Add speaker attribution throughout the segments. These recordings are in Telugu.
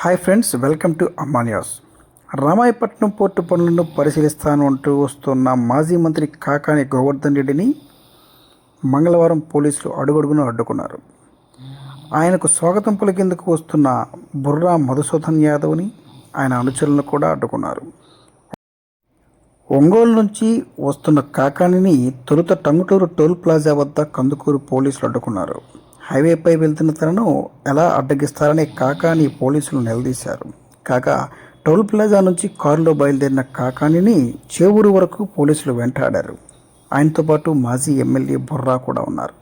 Speaker 1: హాయ్ ఫ్రెండ్స్ వెల్కమ్ టు అమ్మానియాస్ రామాయపట్నం పోర్టు పనులను పరిశీలిస్తాను అంటూ వస్తున్న మాజీ మంత్రి కాకాని గోవర్ధన్ రెడ్డిని మంగళవారం పోలీసులు అడుగడుగును అడ్డుకున్నారు. ఆయనకు స్వాగతం పలికేందుకు వస్తున్న బుర్రా మధుసూదన్ యాదవ్ని ఆయన అనుచరులను కూడా అడ్డుకున్నారు. ఒంగోలు నుంచి వస్తున్న కాకానిని తొలుత టంగుటూరు టోల్ ప్లాజా వద్ద కందుకూరు పోలీసులు అడ్డుకున్నారు. హైవేపై వెళ్తున్న తనను ఎలా అడ్డగిస్తారని కాకాని పోలీసులు నిలదీశారు. కాగా టోల్ ప్లాజా నుంచి కారులో బయలుదేరిన కాకానిని చేవూరు వరకు పోలీసులు వెంటాడారు. ఆయనతో పాటు మాజీ ఎమ్మెల్యే బుర్రా కూడా ఉన్నారు.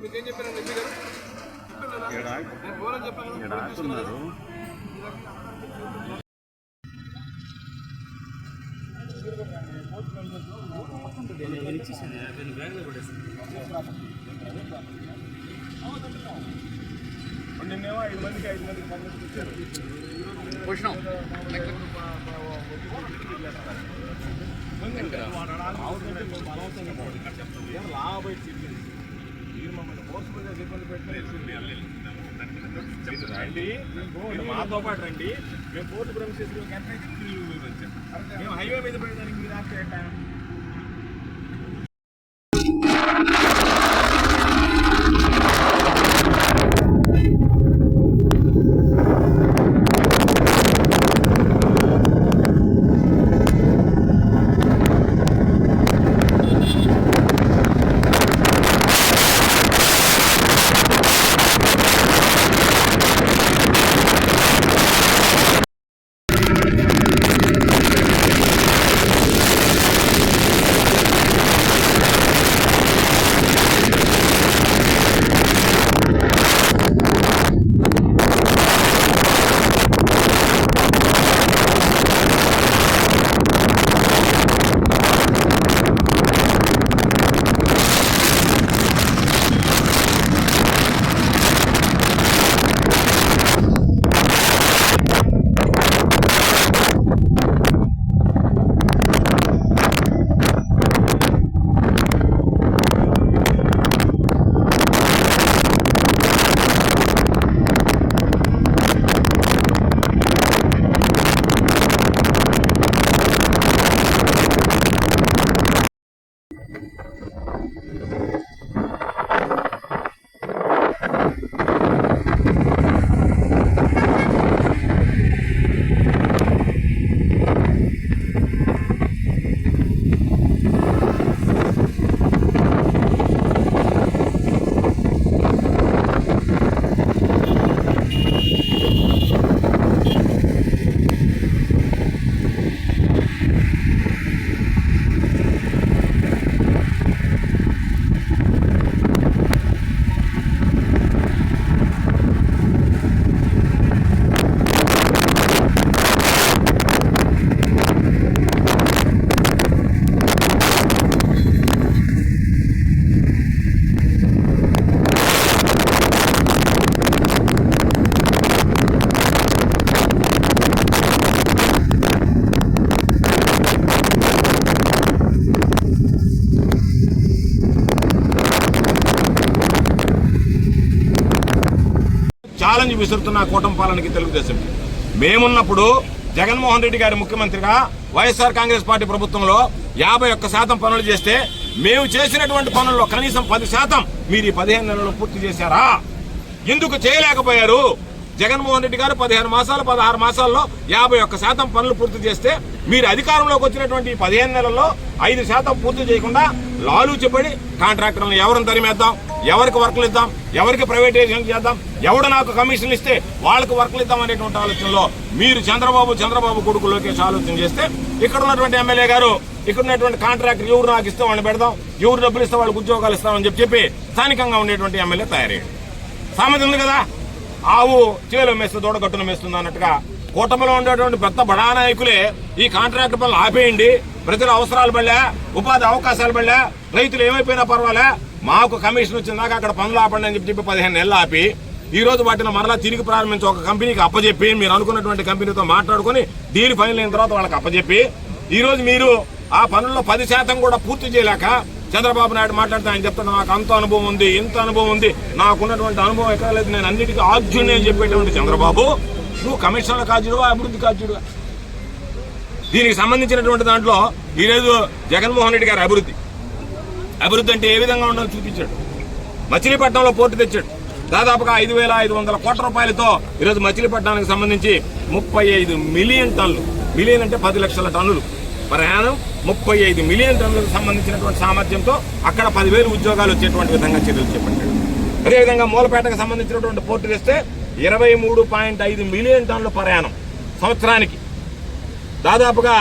Speaker 2: మీకేం చెప్పారు ఇక్కడ ఆడుతున్నారు నిన్నేమో ఐదు మందికి ఐదు మందికి పంపించి వచ్చారు రండి. మీరు మాతో పాటు రండి. మేము పోర్టు ప్రమిసెస్ మేము హైవే మీద పడేదానికి మీరు ఆఫ్ విసురుతున్న కూటమి పాలనకి తెలుగుదేశం. మేమున్నప్పుడు జగన్మోహన్ రెడ్డి గారి ముఖ్యమంత్రిగా వైఎస్ఆర్ కాంగ్రెస్ పార్టీ ప్రభుత్వంలో యాభై ఒక్క శాతం పనులు చేస్తే మేము చేసినటువంటి పనుల్లో కనీసం పది శాతం మీరు ఈ పదిహేను నెలలు పూర్తి చేశారా? ఎందుకు చేయలేకపోయారు? జగన్మోహన్ రెడ్డి గారు పదిహేను మాసాలు పదహారు మాసాల్లో యాభై ఒక్క శాతం పనులు పూర్తి చేస్తే మీరు అధికారంలోకి వచ్చినటువంటి ఈ పదిహేను నెలల్లో ఐదు శాతం పూర్తి చేయకుండా లాలూచిపడి కాంట్రాక్టర్లను ఎవరిని తరిమేద్దాం? ఎవరికి వర్కులు ఇద్దాం? ఎవరికి ప్రైవేటైజేషన్ చేద్దాం? ఎవడు నాకు కమిషన్లు ఇస్తే వాళ్ళకి వర్కులు ఇద్దాం అనేటువంటి ఆలోచనలో మీరు చంద్రబాబు చంద్రబాబు కొడుకు లోకేష్ ఆలోచన చేస్తే ఇక్కడ ఉన్నటువంటి ఎమ్మెల్యే గారు ఇక్కడ ఉన్నటువంటి కాంట్రాక్టర్ ఎవరు నాకు ఇస్తే వాళ్ళని పెడదాం ఎవరు డబ్బులు ఇస్తే వాళ్ళకి ఉద్యోగాలు ఇస్తామని చెప్పి చెప్పి స్థానికంగా ఉండేటువంటి ఎమ్మెల్యే తయారయ్యాడు. సామెత ఉంది కదా? ఆవు చేలో మేస్తే దూడ గట్టున మేస్తుంది అన్నట్టుగా కూటమిలో ఉండేటువంటి పెద్ద బడా నాయకులే ఈ కాంట్రాక్ట్ పనులు ఆపేయండి. ప్రజల అవసరాలు పడలే ఉపాధి అవకాశాలు పడలే రైతులు ఏమైపోయినా పర్వాలే మాకు కమిషన్ వచ్చిందాక అక్కడ పనులు ఆపండి అని చెప్పి చెప్పి పదిహేను నెలలు ఆపి ఈ రోజు వాటిని మరలా తిరిగి ప్రారంభించి ఒక కంపెనీకి అప్పచెప్పి మీరు అనుకున్నటువంటి కంపెనీతో మాట్లాడుకుని డీల్ ఫైనల్ అయిన తర్వాత వాళ్ళకి అప్పచెప్పి ఈ రోజు మీరు ఆ పనుల్లో పది శాతం కూడా పూర్తి చేయలేక చంద్రబాబు నాయుడు మాట్లాడితే ఆయన చెప్తాడు నాకు అంత అనుభవం ఉంది ఇంత అనుభవం ఉంది నాకున్నటువంటి అనుభవం ఎక్కడ లేదు నేను అన్నిటికీ ఆర్జుని అని చెప్పేటువంటి చంద్రబాబు నువ్వు కమిషనర్ కాజుడువా అభివృద్ధి కాజుడువా? దీనికి సంబంధించినటువంటి దాంట్లో ఈరోజు జగన్మోహన్ రెడ్డి గారి అభివృద్ధి. అభివృద్ధి అంటే ఏ విధంగా ఉండాలో చూపించాడు. మచిలీపట్నంలో పోర్టు తెచ్చాడు. దాదాపుగా ఐదు వేల ఐదు వందల కోట్ల రూపాయలతో ఈరోజు మచిలీపట్నానికి సంబంధించి ముప్పై ఐదు మిలియన్ టన్నులు మిలియన్ అంటే పది లక్షల టన్నులు. ప్రయాణం ముప్పై ఐదు మిలియన్ టన్నులకు సంబంధించినటువంటి సామర్థ్యంతో అక్కడ పదివేలు ఉద్యోగాలు వచ్చేటువంటి విధంగా చర్యలు చేపట్టాడు. అదేవిధంగా మూలపేటకు సంబంధించినటువంటి పోర్టు తెస్తే ఇరవై మూడు పాయింట్ ఐదు మిలియన్ టన్నుల ప్రయాణం సంవత్సరానికి. దాదాపుగా